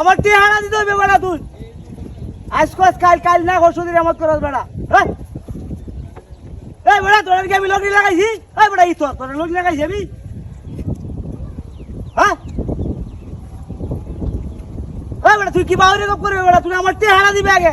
আমার টিয়া হারা দিতে হবে বেড়া তুই। আজ করাস বেড়া। এই বেড়া, তোর কি আমি লগনি লাগাইছি? এই বেড়া ই তোর লাগাইছি আমি। হ্যাঁ এই তুই কি বাউরে গপ করবি তুই আমার টিয়া হারা দিবে আগে।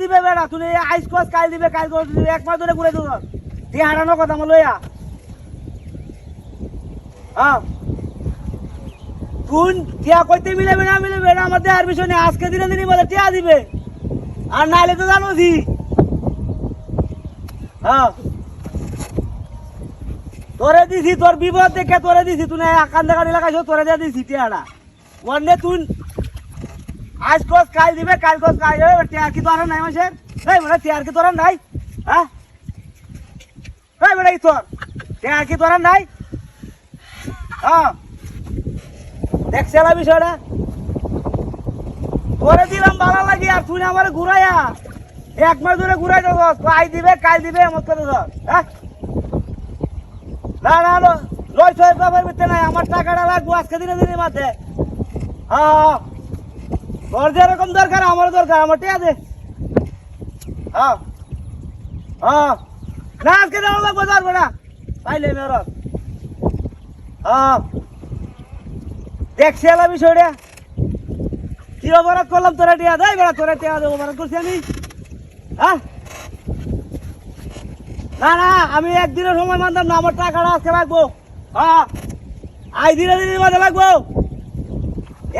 দিবে বেড়া আইস কাল দিবে কাল দিবে, এক মাস ধরে ঘুরে হ্যাঁ। কোন টিয়া কইতে বিষয় নেই, আজকে দিনে দিনই বলে টিয়া দিবে। আর নাইলে তো জানো জি। হ্যাঁ। তোরে দিছি, তোর বিপদ দেখে তোরে দিছি, তুই আকান দেখা লাগাইছ, তোরে দিয়ে দিছি টিয়াটা। ওয়ানে তুই আজ কস কাল দিবে, কাল কস কাল দিবে টিয়া কি তোর নাই মাসের এই বেটা, টিয়ার কি তোর নাই? হ্যাঁ? এই বেটা কি তোর। টিয়া কি তোর নাই? হ্যাঁ? দেখছে না বিষয়টা। করে দিলাম ভালো লাগি, আর তুই আমার ঘুরাইয়া, এক মাস ধরে ঘুরাই দেব। আই দিবে, কাল দিবে, এমন করে ধর হ্যাঁ? না না লয় ছয় বাবার ভিতরে নাই, আমার টাকাটা লাগবো আজকে দিনে দিনে মাঠে। হ্যাঁ হ্যাঁ। তোর যেরকম দরকার আমার দরকার, আমার টিয়া দে। হ্যাঁ। হ্যাঁ। না, আজকে দেওয়া লাগবো, ধরবো না। পাইলে মেয়র হ্যাঁ। দেখছি এলা বিষয়টা। কি অপরাধ করলাম তোরা টিয়া? দেয় বেড়া, তোরা টিয়া দেবো অপরাধ করছি আমি। না না, আমি একদিনের সময় মানতাম না, আমার টাকাটা আজকে লাগবো। হ্যাঁ। আই দিনে দিনের মাঝে লাগবো।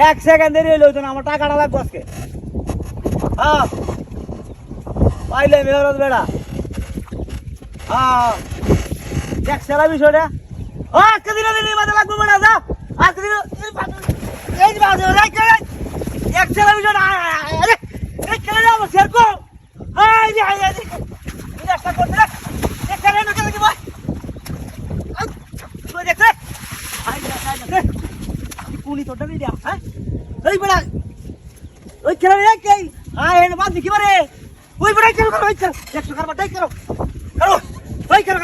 এক সেকেন্ড দেরি হইলে হইতো না আমার টাকাটা লাগবো আজকে। হ্যাঁ। পাইলে মেহরত বেড়া। হ্যাঁ। দেখছি এলা বিষয়টা। ও, আজকে দিনে দিনের মাঝে লাগবো বেড়া যা। আজকে দিনে এই বাজে এক ছেলে বিষয় না আরে, এই ছেলে যাব শেরকো এই যে এই যে এই একটা করতে রে এই ছেলে না কেন কি ভাই তুই দেখতে আই যা আই যা কোনি তোটা ডাবি দিয়া হ্যাঁ? ওই বড়া, ওই ছেলে রে কে হ্যাঁ এনে বাদ দেখি বারে ওই বড়া করো, ওই ছেলে একশো কারবার টাই করো করো ওই করো